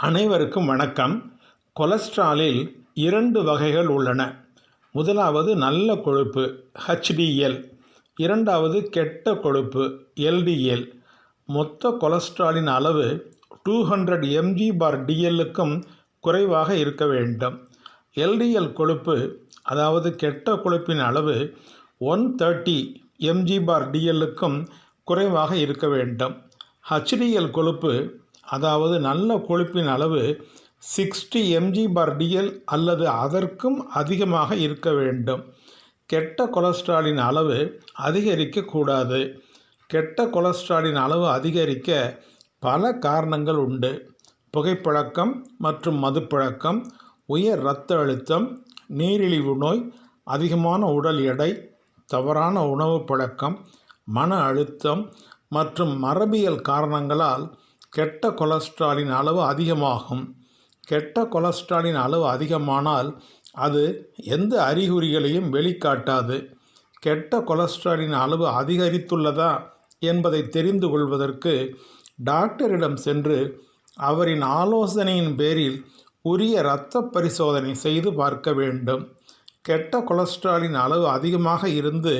அனைவருக்கும் வணக்கம். கொலஸ்ட்ராலில் இரண்டு வகைகள் உள்ளன. முதலாவது நல்ல கொழுப்பு ஹெச்டிஎல் இரண்டாவது கெட்ட கொழுப்பு எல்டிஎல் மொத்த கொலஸ்ட்ராலின் அளவு டூ ஹண்ட்ரட் எம்ஜி பார் டிஎல்லுக்கும் குறைவாக இருக்க வேண்டும். எல்டிஎல் கொழுப்பு அதாவது கெட்ட கொழுப்பின் அளவு ஒன் தேர்ட்டி எம்ஜி பார் டிஎல்லுக்கும் குறைவாக இருக்க வேண்டும். ஹச்டிஎல் கொழுப்பு அதாவது நல்ல கொழுப்பின் அளவு சிக்ஸ்டி எம்ஜி பர்டியல் டிஎல் அல்லது அதற்கும் அதிகமாக இருக்க வேண்டும். கெட்ட கொலஸ்ட்ராலின் அளவு அதிகரிக்கக்கூடாது கெட்ட கொலஸ்ட்ராலின் அளவு அதிகரிக்க பல காரணங்கள் உண்டு. புகைப்பழக்கம் மற்றும் மதுப்பழக்கம் உயர் இரத்த அழுத்தம் நீரிழிவு நோய் அதிகமான உடல் எடை தவறான உணவு பழக்கம் மன அழுத்தம் மற்றும் மரபியல் காரணங்களால் கெட்ட கொலஸ்ட்ராலின் அளவு அதிகமாகும். கெட்ட கொலஸ்ட்ராலின் அளவு அதிகமானால் அது எந்த அறிகுறிகளையும் வெளிக்காட்டாது. கெட்ட கொலஸ்ட்ராலின் அளவு அதிகரித்துள்ளதா என்பதை தெரிந்து கொள்வதற்கு டாக்டரிடம் சென்று அவரின் ஆலோசனையின் பேரில் உரிய இரத்த பரிசோதனை செய்து பார்க்க வேண்டும். கெட்ட கொலஸ்ட்ராலின் அளவு அதிகமாக இருந்து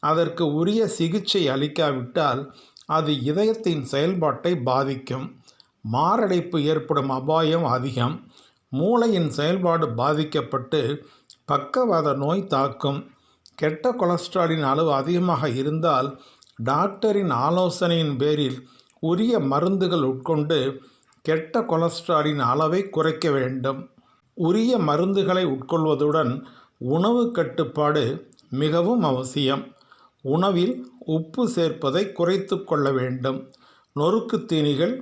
அதற்கு உரிய சிகிச்சை அளிக்காவிட்டால் அது இதயத்தின் செயல்பாட்டை பாதிக்கும். மாரடைப்பு ஏற்படும் அபாயம் அதிகம். மூளையின் செயல்பாடு பாதிக்கப்பட்டு பக்கவாத நோய் தாக்கும். கெட்ட கொலஸ்ட்ராலின் அளவு அதிகமாக இருந்தால் டாக்டரின் ஆலோசனையின் பேரில் உரிய மருந்துகள் உட்கொண்டு கெட்ட கொலஸ்ட்ராலின் அளவை குறைக்க வேண்டும். உரிய மருந்துகளை உட்கொள்வதுடன் உணவு கட்டுப்பாடு மிகவும் அவசியம். உணவில் உப்பு சேர்ப்பதை குறைத்து கொள்ள வேண்டும். நொறுக்கு தீனிகள்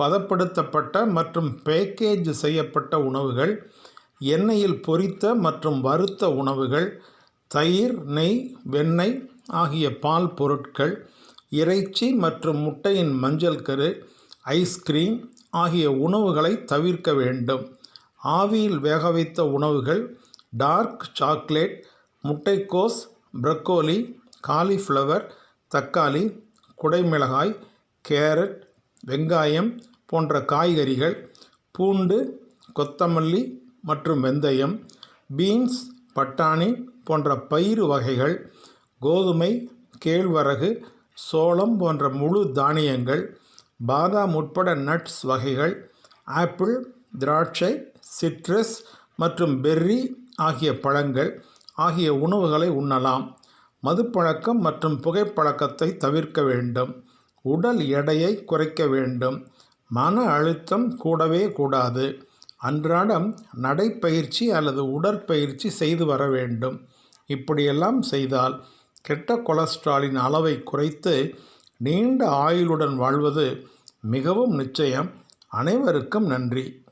பதப்படுத்தப்பட்ட மற்றும் பேக்கேஜ் செய்யப்பட்ட உணவுகள் எண்ணெயில் பொரித்த மற்றும் வறுத்த உணவுகள் தயிர் நெய் வெண்ணெய் ஆகிய பால் பொருட்கள் இறைச்சி மற்றும் முட்டையின் மஞ்சள் கரு ஐஸ்கிரீம் ஆகிய உணவுகளை தவிர்க்க வேண்டும். ஆவியில் வேக வைத்த உணவுகள் டார்க் சாக்லேட் முட்டைக்கோஸ் ப்ரக்கோலி காலிஃப்ளவர் தக்காளி குடைமிளகாய் கேரட் வெங்காயம் போன்ற காய்கறிகள் பூண்டு கொத்தமல்லி மற்றும் வெந்தயம் பீன்ஸ் பட்டாணி போன்ற பயிறு வகைகள் கோதுமை கேழ்வரகு சோளம் போன்ற முழு தானியங்கள் பாதாம் உட்பட நட்ஸ் வகைகள் ஆப்பிள் திராட்சை சிட்ரஸ் மற்றும் பெர்ரி ஆகிய பழங்கள் ஆகிய உணவுகளை உண்ணலாம். மதுப்பழக்கம் மற்றும் புகைப்பழக்கத்தை தவிர்க்க வேண்டும். உடல் எடையை குறைக்க வேண்டும். மன அழுத்தம் கூடவே கூடாது. அன்றாடம் நடைப்பயிற்சி அல்லது உடற்பயிற்சி செய்து வர வேண்டும். இப்படியெல்லாம் செய்தால் கெட்ட கொலஸ்ட்ராலின் அளவை குறைத்து நீண்ட ஆயுளுடன் வாழ்வது மிகவும் நிச்சயம். அனைவருக்கும் நன்றி.